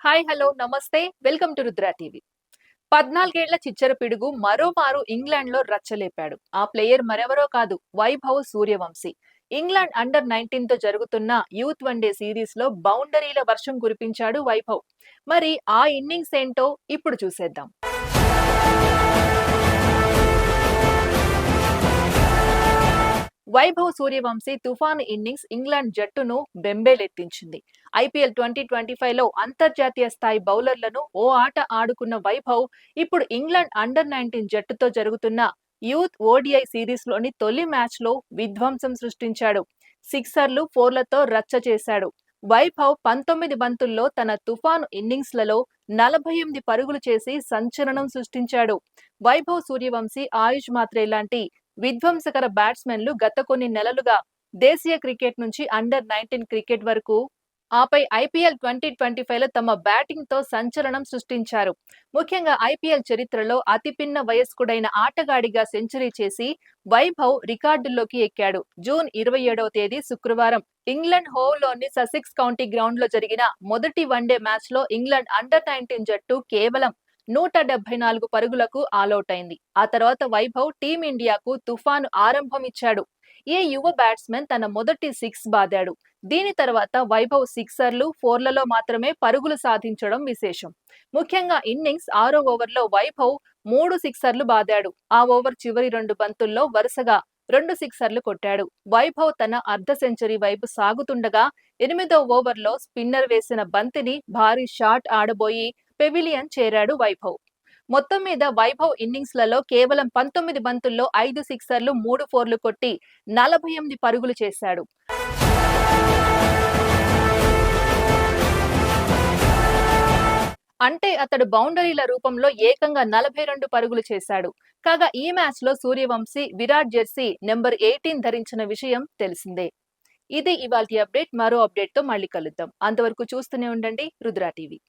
Hi hello నమస్తే. Welcome to Rudra TV. పద్నాలుగేళ్ళ చిచ్చర పిడుగు మరోమారు ఇంగ్లాండ్లో రచ్చలేపాడు. ఆ ప్లేయర్ మరెవరో కాదు వైభవ్ సూర్యవంశీ. ఇంగ్లాండ్ అండర్ నైన్టీన్తో జరుగుతున్న యూత్ వన్డే సిరీస్లో బౌండరీల వర్షం కురిపించాడు వైభవ్. మరి ఆ ఇన్నింగ్స్ ఏంటో ఇప్పుడు చూసేద్దాం. వైభవ్ సూర్యవంశీ తుఫాన్ ఇన్నింగ్స్ ఇంగ్లాండ్ జట్టును బెంబేలెత్తించింది. ఐపీఎల్ ట్వంటీ ట్వంటీ ఫైవ్లో అంతర్జాతీయ స్థాయి బౌలర్లను ఓ ఆట ఆడుకున్న వైభవ్ ఇప్పుడు ఇంగ్లాండ్ అండర్ నైన్టీన్ జట్టుతో జరుగుతున్న యూత్ ఓడిఐ సిరీస్లోని తొలి మ్యాచ్లో విధ్వంసం సృష్టించాడు. సిక్సర్లు ఫోర్లతో రచ్చ చేశాడు. వైభవ్ పంతొమ్మిది బంతుల్లో తన తుఫాను ఇన్నింగ్స్లలో నలభై ఎనిమిది పరుగులు చేసి సంచలనం సృష్టించాడు. వైభవ్ సూర్యవంశీ ఆయుష్ మాత్రే లాంటి విధ్వంసకర బ్యాట్స్మెన్లు గత కొన్ని నెలలుగా దేశీయ క్రికెట్ నుంచి అండర్ నైన్టీన్ క్రికెట్ వరకు ఆపై ఐపీఎల్ ట్వంటీ ట్వంటీ ఫైవ్లో తమ బ్యాటింగ్తో సంచలనం సృష్టించారు. ముఖ్యంగా ఐపీఎల్ చరిత్రలో అతిపిన్న వయస్కుడైన ఆటగాడిగా సెంచరీ చేసి వైభవ్ రికార్డుల్లోకి ఎక్కాడు. జూన్ ఇరవై ఏడవ తేదీ శుక్రవారం ఇంగ్లాండ్ హోవ్లోని ససిక్స్ కౌంటీ గ్రౌండ్లో జరిగిన మొదటి వన్డే మ్యాచ్లో ఇంగ్లాండ్ అండర్ నైన్టీన్ జట్టు కేవలం నూట డెబ్బై నాలుగు పరుగులకు ఆలౌట్ అయింది. ఆ తర్వాత వైభవ్ టీమిండియాకు తుఫాను ఆరంభం ఇచ్చాడు. ఏ యువ బ్యాట్స్మెన్ తన మొదటి సిక్స్ బాదాడు. దీని తర్వాత వైభవ్ సిక్సర్లు ఫోర్లలో మాత్రమే పరుగులు సాధించడం విశేషం. ముఖ్యంగా ఇన్నింగ్స్ ఆరో ఓవర్లో వైభవ్ మూడు సిక్సర్లు బాదాడు. ఆ ఓవర్ చివరి రెండు బంతుల్లో వరుసగా రెండు సిక్సర్లు కొట్టాడు. వైభవ్ తన అర్ధ సెంచరీ వైపు సాగుతుండగా ఎనిమిదో ఓవర్లో స్పిన్నర్ వేసిన బంతిని భారీ షాట్ ఆడబోయి పెవిలియన్ చేరాడు వైభవ్. మొత్తం మీద వైభవ్ ఇన్నింగ్స్లలో కేవలం పంతొమ్మిది బంతుల్లో ఐదు సిక్సర్లు మూడు ఫోర్లు కొట్టి నలభై ఎనిమిది పరుగులు చేశాడు. అంటే అతడు బౌండరీల రూపంలో ఏకంగా నలభై రెండు పరుగులు చేశాడు. కాగా ఈ మ్యాచ్లో Suryavanshi Virat jersey number eighteen ధరించిన విషయం తెలిసిందే. ఇది ఇవాల్టి అప్డేట్. మరో అప్డేట్తో మళ్ళీ కలుద్దాం. అంతవరకు చూస్తూనే ఉండండి రుద్రా టీవీ.